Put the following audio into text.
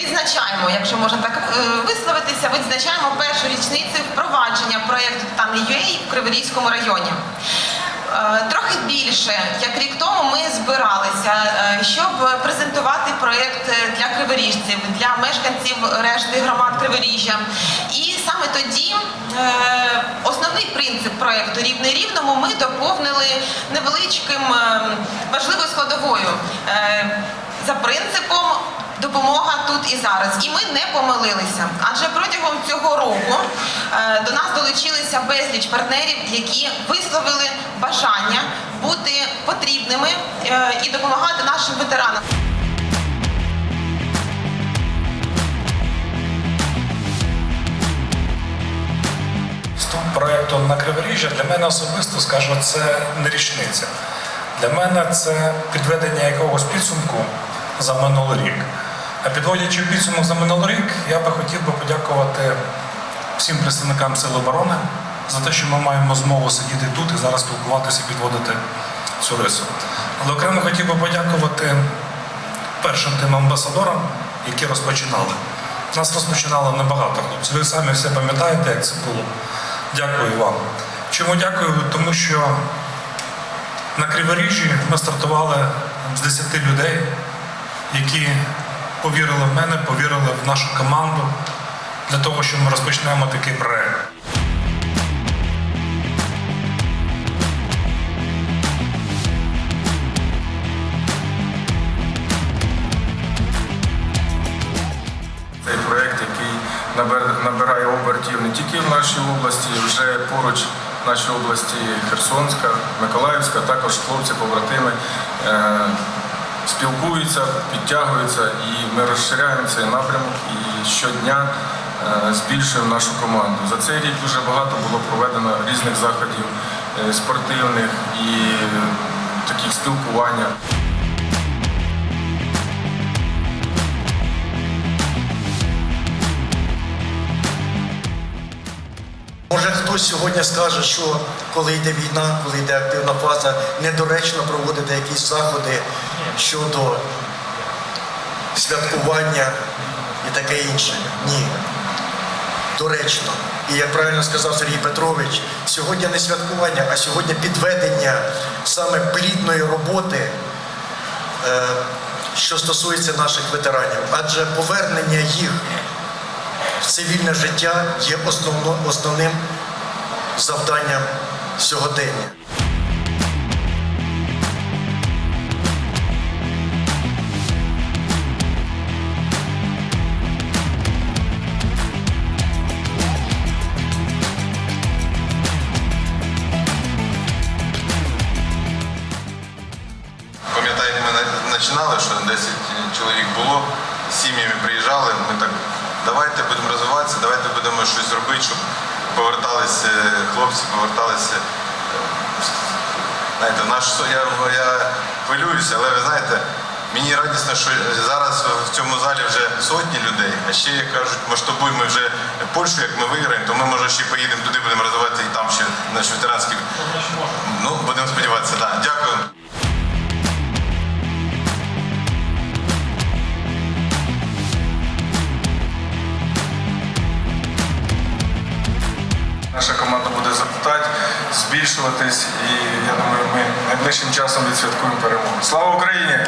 Відзначаємо, якщо можна так е, висловитися, відзначаємо першу річницю впровадження проєкту Титани.UA в Криворізькому районі. Е, Трохи більше, як рік тому, ми збиралися, е, щоб презентувати проєкт для криворіжців, для мешканців решти громад Криворіжжя. І саме тоді е, основний принцип проєкту Рівне рівному ми доповнили невеличким е, важливою складовою Е, за принципом допомога тут і зараз. І ми не помилилися. Адже протягом цього року е, до нас долучилися безліч партнерів, які висловили бажання бути потрібними е, і допомагати нашим ветеранам. Проєкту на Криворіжжя для мене особисто скажу, це не річниця. Для мене це підведення якогось підсумку за минулий рік. Підводячи підсумок за минулий рік, я би хотів би подякувати всім представникам Сил оборони за те, що ми маємо змогу сидіти тут і зараз спілкуватися і підводити цю рису. Але окремо хотів би подякувати першим тим амбасадорам, які розпочинали. Нас розпочинало небагато хлопців. Ви самі все пам'ятаєте, як це було. Дякую вам. Чому дякую? Тому що на Криворіжжі ми стартували з 10 людей, які повірили в мене, повірили в нашу команду для того, що ми розпочнемо такий проект. Цей проєкт, який набирає обертів не тільки в нашій області, вже поруч в нашій області Херсонська, Миколаївська, також хлопці-побратими е, спілкуються, підтягуються, і ми розширяємо цей напрямок і щодня е, збільшуємо нашу команду. За цей рік дуже багато було проведено різних заходів е, спортивних і таких спілкування. Може хтось сьогодні скаже, що коли йде війна, коли йде активна фаза, недоречно проводити якісь заходи щодо святкування і таке інше. Ні. Доречно. І як правильно сказав Сергій Петрович, сьогодні не святкування, а сьогодні підведення саме плідної роботи, е, що стосується наших ветеранів. Адже повернення їх цивільне життя є основно, основним завданням сьогодення. Пам'ятаєте, ми на- починали, що 10 чоловік було, з сім'ями приїжджали. Ми так, давайте будемо розвиватися, давайте будемо щось робити, щоб поверталися хлопці, поверталися. е, Знаєте, в наш я, я хвилююся, але ви знаєте, мені радісно, що зараз в цьому залі вже сотні людей, а ще як кажуть, масштабуємо вже Польщу, як ми виграємо, то ми може ще поїдемо туди, будемо розвивати і там ще наші ветеранські. Ну, будемо сподіватися, так. Дякую. Наша команда буде запитати, збільшуватись, і я думаю, ми найближчим часом відсвяткуємо перемогу. Слава Україні!